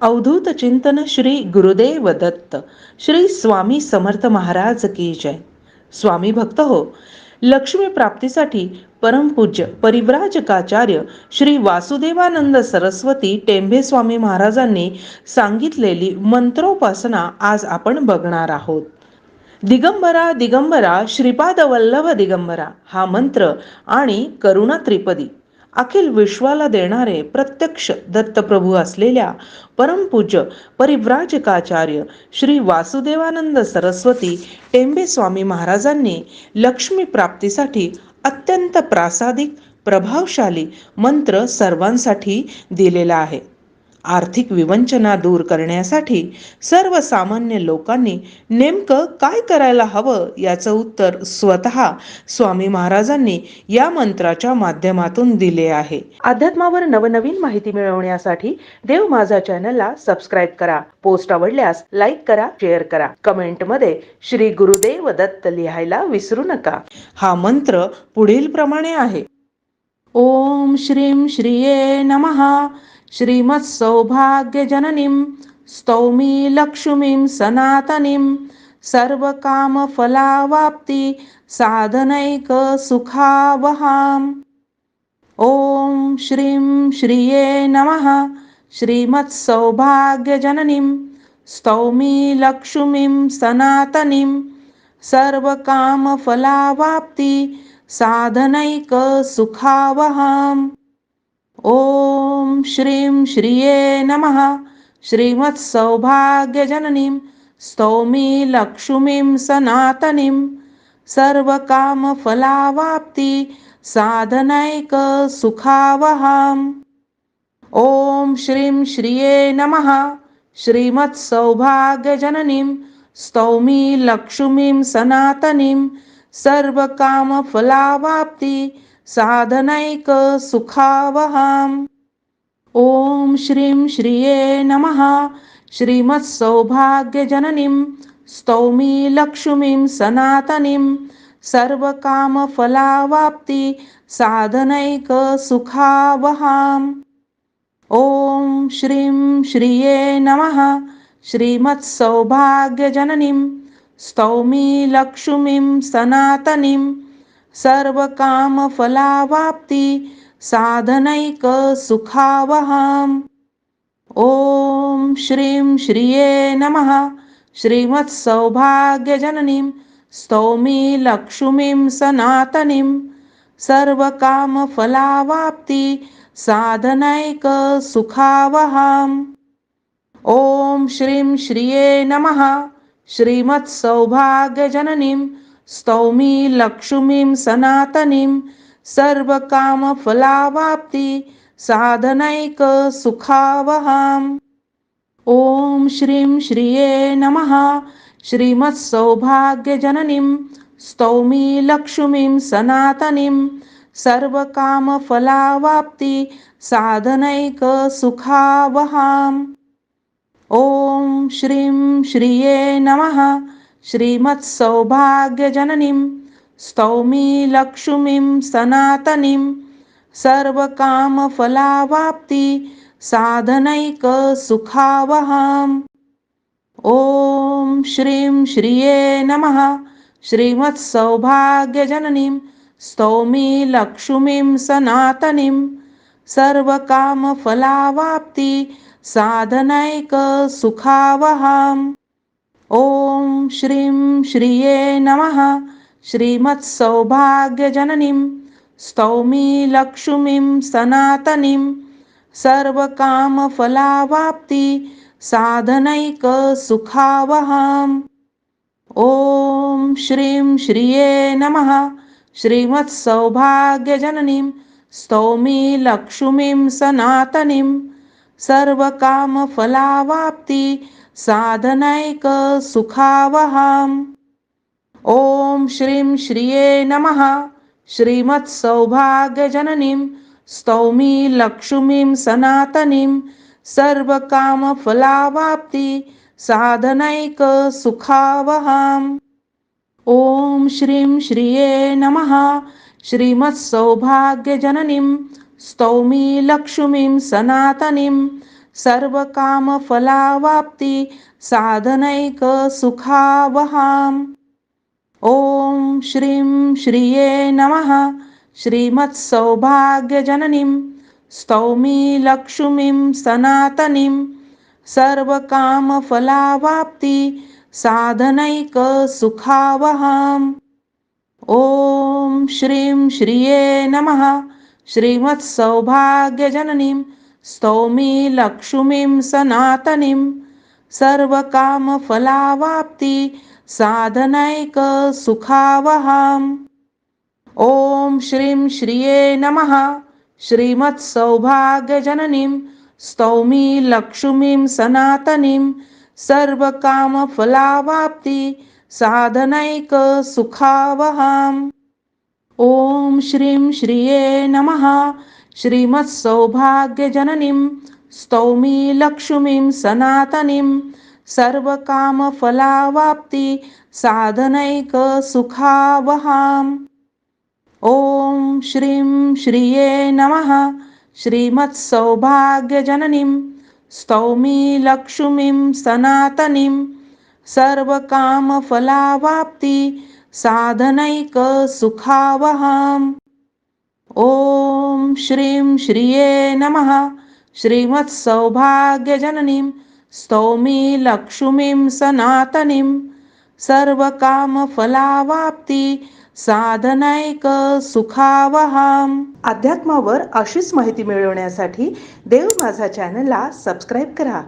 अवधूत चिंतन श्री गुरुदेव दत्त. श्री स्वामी समर्थ महाराज की जय. स्वामी भक्त हो लक्ष्मी प्राप्तीसाठी परमपूज्य परिव्राजकाचार्य श्री वासुदेवानंद सरस्वती टेंभे स्वामी महाराजांनी सांगितलेली मंत्रोपासना आज आपण बघणार आहोत. दिगंबरा दिगंबरा श्रीपाद वल्लभ दिगंबरा हा मंत्र आणि करुणा त्रिपदी. अखिल विश्वाला देणारे प्रत्यक्ष दत्तप्रभू असलेल्या परमपूज्य परिव्राजकाचार्य श्री वासुदेवानंद सरस्वती टेंबे स्वामी महाराजांनी लक्ष्मी प्राप्तीसाठी अत्यंत प्रासादिक प्रभावशाली मंत्र सर्वांसाठी दिलेला आहे. आर्थिक विवंचना दूर करण्यासाठी सर्वसामान्य लोकांनी नेमकं काय करायला हवं याचं उत्तर स्वतः स्वामी महाराजांनी या मंत्राच्या माध्यमातून दिले आहे. अध्यात्मावर नवनवीन माहिती मिळवण्यासाठी देव माझा चॅनलला सबस्क्राईब करा. पोस्ट आवडल्यास लाईक करा शेअर करा. कमेंटमध्ये श्री गुरुदेव दत्त लिहायला विसरू नका. हा मंत्र पुढील प्रमाणे आहे. ओम श्रीं श्रिये नमः. श्रीमत्सौभाग्यजननीं स्तौमी लक्ष्मीं सनातनीं सर्वकामफलावाप्ति साधनैकसुखावहाम् ॐ श्रीं श्रिये नमः श्रीमत्सौभाग्यजननीं स्तौमी लक्ष्मीं सनातनीं सर्वकामफलावाप्ति साधनैकसुखावहाम् ॐ श्रीं श्रिये नमः। श्रीमत्सौभाग्यजननीं स्तौमी लक्ष्मीं सनातनीं। सर्वकामफलावाप्ति साधनैकसुखावहाम् ॐ श्रीं श्रिये नमः। श्रीमत्सौभाग्यजननीं स्तौमी लक्ष्मीं सनातनीं। सर्वकामफलावाप्ति साधनैकसुखावहाम् ॐ श्रीं श्रिये नमः। श्रीमत्सौभाग्यजननीं स्तौमि लक्ष्मीं सनातनीं। सर्वकामफलावाप्ति साधनैकसुखावहाम् ॐ श्रीं श्रिये नमः। श्रीमत्सौभाग्यजननीं स्तौमि लक्ष्मीं सनातनीं। सर्वकामफलावाप्ति साधनैकसुखावहाम् ॐ श्रीं श्रिये नमः। श्रीमत्सौभाग्यजननीं स्तौमी लक्ष्मीं सनातनीं। सर्वकामफलावाप्ति साधनैकसुखावहाम् ॐ श्रीं श्रिये नमः। श्रीमत्सौभाग्यजननीं स्तौमी लक्ष्मीं सनातनीं सर्वकामफलावाप्ति साधनैकसुखावहाम् ॐ श्रीं श्रिये नमः। श्रीमत्सौभाग्यजननीं स्तौमी लक्ष्मीं सनातनीं सर्वकामफलावाप्ति साधनैकसुखावहाम् ॐ श्रीं श्रिये नमः। श्रीमत्सौभाग्यजननीं स्तौमी लक्ष्मीं सनातनीं सर्वकामफलावाप्ति साधनैकसुखावहाम्। ॐ श्रीं श्रिये नमः श्रीमत्सौभाग्यजननीं स्तौमी लक्ष्मीं सनातनीं सर्वकामफलावाप्ति साधनैकसुखावहाम्। ॐ श्रीं श्रिये नमः। श्रीमत्सौभाग्यजननीं स्तौमि लक्ष्मीं सनातनीं सर्वकामफलावाप्ति साधनैकसुखावहाम्। ॐ श्रीं श्रिये नमः। श्रीमत्सौभाग्यजननीं स्तौमि लक्ष्मीं सनातनीं सर्वकामफलावाप्ति साधनैकसुखावहाम् ॐ श्रीं श्रिये नमः। श्रीमत्सौभाग्यजननीं स्तौमी लक्ष्मीं सनातनीं सर्वकामफलावाप्ति साधनैकसुखावहाम् ॐ श्रीं श्रिये नमः। श्रीमत्सौभाग्यजननीं स्तौमी लक्ष्मीं सनातनीं सर्व काम फलावाप्ती साधनैक सुखावहाम ओम श्रीं श्रिये नमः। श्रीमत्सौभाग्यजननीं स्तौमी लक्ष्मीं सनातनीं। सर्वकामफलावाप्ती साधनैक सुखावहाम ॐ श्रीं श्रिये नमः। श्रीमत्सौभाग्यजननीं स्तौमी लक्ष्मीं सनातनीं सर्वकामफलावाप्ती साधनैकसुखावहाम्। ॐ श्रीं श्रिये नमः। श्रीमत्सौभाग्यजननीं स्तौमी लक्ष्मीं सनातनीं सर्वकामफलावाप्ती साधनैकसुखावहाम्। ॐ श्रीं श्रिये नमः। श्रीमत्सौभाग्यजननीं स्तौमी लक्ष्मीं सनातनीं सर्वकामफलावाप्ति साधनैकसुखावहाम्। ॐ श्रीं श्रिये नमः श्रीमत्सौभाग्यजननीं स्तौमी लक्ष्मीं सनातनीं सर्वकामफलावाप्ति साधनैकसुखावहाम्। ॐ श्रीं श्रिये नमः। श्रीमत्सौभाग्यजननीं स्तौमी लक्ष्मीं सनातनीं। सर्वकामफलावाप्ती साधनायक सुखावहाम। अध्यात्मावर अशीच माहिती मिळवण्यासाठी देव माझा चॅनलला सबस्क्राईब करा.